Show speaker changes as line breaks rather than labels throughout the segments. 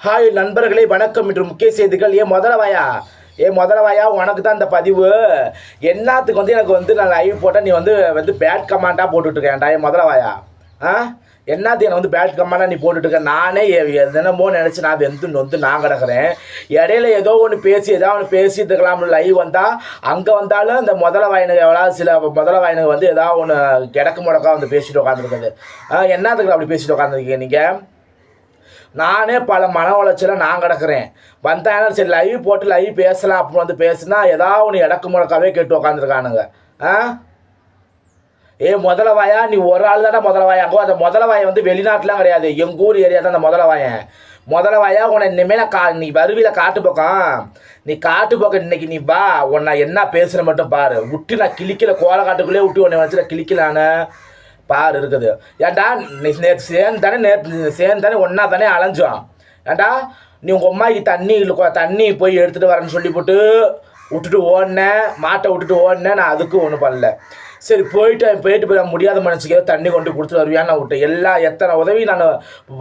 Hi நண்பர்களே வணக்கம். இன்று முக்கிய செய்திகள். ஏன் முதலவாயா? ஏ முதலவாயா உனக்கு தான் இந்த பதிவு. என்னத்துக்கு வந்து எனக்கு வந்து நான் லைவ் போட்டால் நீ வந்து வந்து பேட் கமாண்டாக போட்டுட்ருக்கேன்டா ஏன் முதலவாயா? ஆ? என்னத்துக்கு எனக்கு வந்து பேட் கமாண்டாக நீ போட்டுட்ருக்க? நானே என்னமோ தினமோ நினச்சி நான் வெந்து நொந்து நான் கிடக்குறேன். இடையில ஏதோ ஒன்று பேசி ஏதோ ஒன்று பேசிட்டு இருக்கலாம் லைவ் வந்தால் அங்கே வந்தாலும் இந்த முதல வாயினுக்கு எவ்வளோ சில முதல வாயினுக்கு வந்து ஏதாவது ஒன்று கிடக்கு முடக்கா வந்து பேசிட்டு உட்காந்துருக்குது என்னத்துக்கு அப்படி பேசிட்டு உட்காந்துருக்கீங்க நீங்கள் நானே பல மன உளைச்சல நான் கிடக்குறேன். வந்தாங்க சரி லைவ் போட்டு லைவ் பேசலாம் அப்படின்னு வந்து பேசுனா ஏதாவது ஒன்று இடக்கு முழக்காவே கேட்டு உக்காந்துருக்கானுங்க. ஆ? ஏ முதலவாயா? நீ ஒரு ஆள் தானே முதலவாயாங்கோ அந்த முதலவாயை வந்து வெளிநாட்டுலாம் கிடையாது. எங்கள் ஊர் ஏரியா தான் அந்த முதலவாயன் முதலவாயா உன்னை இனிமேல் கா நீ வருவியில் காட்டு பக்கம். நீ காட்டு பக்கம் இன்னைக்கு நீ வா. உன்னை என்ன பேசுகிற மட்டும் பாரு. விட்டு நான் கிளிக்கல கோலை காட்டுக்குள்ளே விட்டு உன்னை வச்சு நான். கிளிக்கலான்னு பார் இருக்குது. ஏன்டா நீ நேற்று சேர்ந்து தானே நேற்று சேர்ந்து தானே ஒன்றா தானே அலைஞ்சோம் ஏன்டா நீ உங்கள் அம்மாக்கு தண்ணி இல்லை தண்ணி போய் எடுத்துகிட்டு வரேன்னு சொல்லி போட்டு விட்டுட்டு ஓடினேன் மாட்டை விட்டுட்டு ஓடினேன் நான் அதுக்கும் ஒன்றும் பண்ணல. சரி போயிட்டு போயிட்டு போய் முடியாத மனுஷங்க தண்ணி கொண்டு கொடுத்துட்டு வருவியான்னு நான் விட்டேன். எல்லா எத்தனை உதவி நான்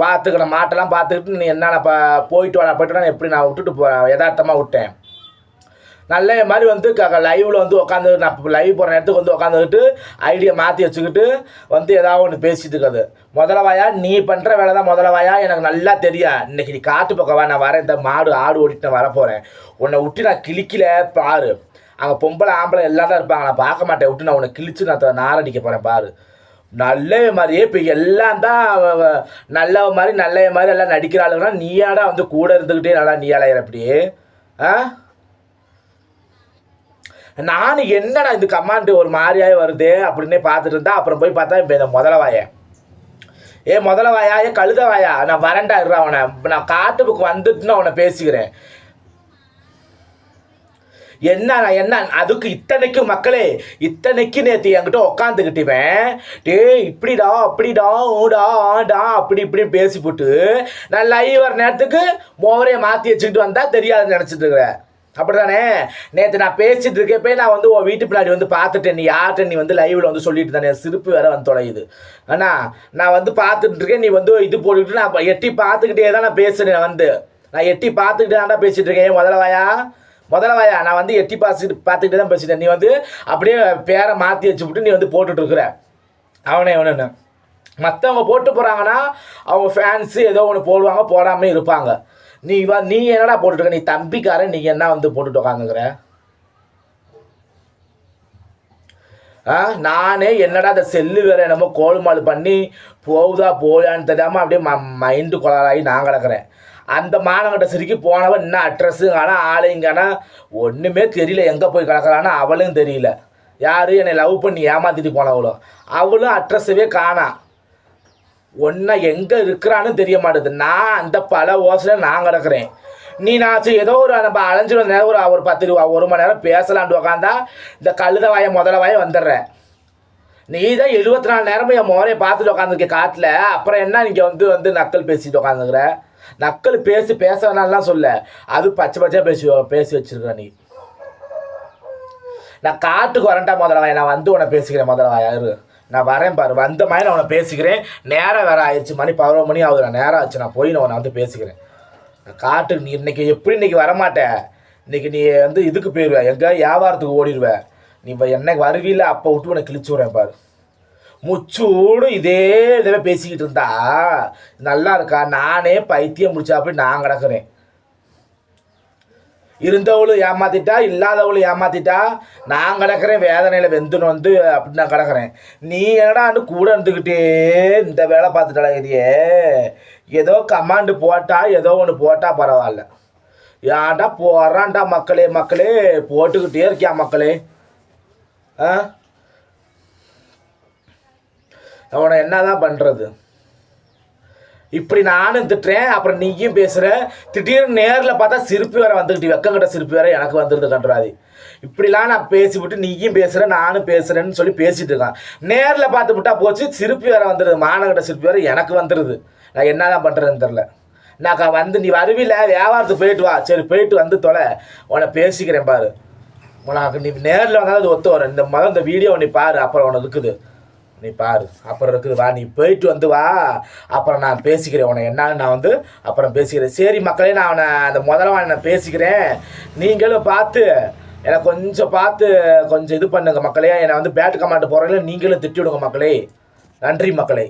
பார்த்துக்கிறேன் மாட்டெல்லாம் பார்த்துக்கிட்டு நீ என்னென்ன ப போயிட்டு வர போயிட்டு நான் எப்படி நான் விட்டுட்டு போ யதார்த்தமாக விட்டேன். நல்ல மாதிரி வந்து க லைவில் வந்து உட்காந்து நான் லைவ் போகிற நேரத்துக்கு வந்து உட்காந்துக்கிட்டு ஐடியா மாற்றி வச்சுக்கிட்டு வந்து ஏதாவது ஒன்று பேசிட்டு இருக்காது முதலவாயா நீ பண்ணுற வேலை தான் முதலவாயா எனக்கு நல்லா தெரியா. இன்னைக்கு நீ காட்டு பக்கம் வா நான் வரேன் இந்த மாடு ஆடு ஓடிட்டு நான் வரப்போகிறேன் உன்னை விட்டு நான் கிழிக்கல பாரு. அங்கே பொம்பளை ஆம்பளை எல்லாம் தான் இருப்பாங்க. நான் பார்க்க மாட்டேன். விட்டு நான் உன்னை கிழிச்சு நான் நாரடிக்க போகிறேன் பாரு. நல்ல மாதிரியே இப்போ எல்லாம் தான் நல்ல மாதிரி நல்ல மாதிரி எல்லாம் நடிக்கிறாளுங்கன்னா நீயாடா வந்து கூட இருந்துக்கிட்டே நல்லா நீ அலையிற அப்படியே. ஆ? நான் என்னடா இந்த கமாண்டு ஒரு மாதிரியாவே வருது அப்படின்னே பார்த்துட்டு இருந்தா அப்புறம் போய் பார்த்தா இப்போ இந்த முதலவாய ஏ முதலவாயா ஏ கழுதவாயா நான் வரண்டா இருறா அவனை. நான் காட்டுப்புக்கு வந்துட்டுன்னு அவனை பேசிக்கிறேன். என்ன என்ன அதுக்கு இத்தனைக்கும் மக்களே இத்தனைக்கு நேற்று என்கிட்ட உக்காந்துக்கிட்டுவேன் டேய் இப்படிடா அப்படிடா ஓடா ஆடா அப்படி இப்படி பேசி போட்டு நான் லைவ் வர நேரத்துக்கு மோவரையை மாற்றி வச்சுக்கிட்டு வந்தால் தெரியாதுன்னு நினச்சிட்டு இருக்கிறேன். அப்படிதானே? நேற்று நான் பேசிட்டு இருக்கப்பே நான் வந்து உன் வீட்டு பின்னாடி வந்து பார்த்துட்டேன். நீ யார்கிட்ட நீ வந்து லைவில் வந்து சொல்லிட்டு தானே சிரிப்பு வேற வந்து தொலையுது. அண்ணா நான் வந்து பார்த்துட்டு இருக்கேன் நீ வந்து இது போட்டுக்கிட்டு நான் எட்டி பார்த்துக்கிட்டே தான் நான் பேசுகிறேன் வந்து. நான் எட்டி பார்த்துக்கிட்டு தான்டா பேசிட்டு இருக்கேன். ஏன் முதலவாயா முதலவாயா நான் வந்து எட்டி பார்த்துட்டு பார்த்துக்கிட்டே தான் பேசிட்டேன். நீ வந்து அப்படியே பேரை மாற்றி வச்சு விட்டு நீ வந்து போட்டுட்டு இருக்கிற அவனே அவனு. மற்றவங்க போட்டு போகிறாங்கன்னா அவங்க ஃபேன்ஸு ஏதோ ஒன்று போடுவாங்க போடாமல் இருப்பாங்க. நீ வா நீ என்னடா போட்டுட்டு நீ தம்பிக்காரன் நீ என்ன வந்து போட்டுட்டு உட்காந்துக்கிற ஆ நானே என்னடா அந்த செல்லு வேற என்னமோ கோல்மால் பண்ணி போகுதா போயான்னு தெரியாமல் அப்படியே ம மைண்டு கொளாராகி நான் கிடக்கிறேன். அந்த மானங்கிட்ட சிரிக்கி போனவன் என்ன அட்ரஸு ஆனால் ஆளைங்கானா ஒன்றுமே தெரியல. எங்கே போய் கிடக்கிறான்னு அவளும் தெரியல. யார் என்னை லவ் பண்ணி ஏமாத்திட்டு போனவளோ? அவளும் அட்ரஸவே காணா. ஒன்றா எங்கே இருக்கிறான்னு தெரிய மாட்டேது நான் அந்த பல ஓசில் நான் கிடக்குறேன். நீ நான் ஏதோ ஒரு நம்ம அலைஞ்சிரு வந்த நேரம் ஒரு ஒரு பத்து ரூபா ஒரு மணி நேரம் பேசலான்ட்டு உக்காந்தா இந்த கழுத வாயை முதல வாயை வந்துடுற. நீ தான் எழுபத்தி நாலு நேரமும் என் முறையை பார்த்துட்டு உட்காந்துருக்க காட்டில். அப்புறம் என்ன நீங்கள் வந்து வந்து நக்கல் பேசிட்டு உட்காந்துக்கிற நக்கல் பேசி பேச வேணாம்லாம் சொல்ல. அது பச்சை பச்சையாக பேசி பேசி வச்சிருக்க நீ. நான் காட்டுக்கு வரேன்டா முதலவாய் நான் வந்து உன்னை பேசிக்கிறேன் முதலவாய் இரு. நான் வரேன் பாரு வந்த மாதிரி நான் அவனை பேசிக்கிறேன். நேரம் வேற ஆயிடுச்சு மணி பதினோரு மணி ஆகுது நான் நேரம் ஆச்சு நான் போய் நான் அவனை வந்து பேசிக்கிறேன். காட்டுக்கு நீ இன்னைக்கு எப்படி இன்னைக்கு வரமாட்டேன் இன்னைக்கு நீ வந்து இதுக்கு போயிடுவேன் எங்கே வியாபாரத்துக்கு ஓடிடுவ. நீ இப்போ என்னைக்கு வருவில்ல அப்போ விட்டு உன்னை கிழிச்சு விட்றேன் பாரு. முச்சூடும் இதே இதுவே பேசிக்கிட்டு இருந்தா நல்லா இருக்கா? நானே பைத்தியம் முடிச்சாப்படி நான் கிடக்குறேன். இருந்தவளும் ஏமாத்திட்டா இல்லாதவளும் ஏமாத்திட்டா நான் கிடக்குறேன் வேதனையில் வெந்துன்னு வந்து அப்படின்னு நான் கிடக்குறேன். நீ என்னடான்னு கூட இருந்துக்கிட்டே இந்த வேலை பார்த்துட்டா இதையே? ஏதோ கமாண்டு போட்டா ஏதோ ஒன்று போட்டா பரவாயில்ல. ஏன்டா போடுறான்டா மக்களே மக்களே போட்டுக்கிட்டே இருக்கியா மக்களே? ஆ? அவனை என்னதான் பண்ணுறது இப்படி நானும் திட்டுறேன் அப்புறம் நீயும் பேசுகிற திடீர்னு நேரில் பார்த்தா சிரிப்பு வேற வந்துக்கிட்டு வெக்கங்கிட்ட சிரிப்பு வேற எனக்கு வந்துடுது கன்றாதி. இப்படிலாம் நான் பேசிவிட்டு நீயும் பேசுகிற நானும் பேசுகிறேன்னு சொல்லி பேசிட்டு இருக்கான். நேரில் பார்த்து விட்டா போச்சு சிரிப்பு வேற வந்துடுது மானங்கிட்ட சிரிப்பு வேற எனக்கு வந்துடுது நான் என்ன தான் பண்ணுறதுன்னு தெரில நான் வந்து நீ வருவில வியாபாரத்துக்கு போயிட்டு வா. சரி போயிட்டு வந்து தொலை. உன்னை பேசிக்கிறேன் பாரு. உனக்கு நீ நேரில் வந்தாலும் அது ஒத்து வரும். இந்த முதல் இந்த வீடியோ நீ பாரு அப்புறம் உனக்கு இருக்குது. நீ பாரு. அப்புறம் இருக்குது வா நீ போயிட்டு வந்து வா. அப்புறம் நான் பேசிக்கிறேன் உனக்கு என்னன்னு நான் வந்து அப்புறம் பேசிக்கிறேன். சரி மக்களே நான் அவனை அந்த முதல்ல நான் பேசிக்கிறேன். நீங்களும் பார்த்து எனக்கு கொஞ்சம் பார்த்து கொஞ்சம் இது பண்ணுங்க மக்களே. என்னை வந்து பேட்டு கமாண்டு போகிறீங்களா நீங்களும் திட்டி விடுங்க மக்களே. நன்றி மக்களே.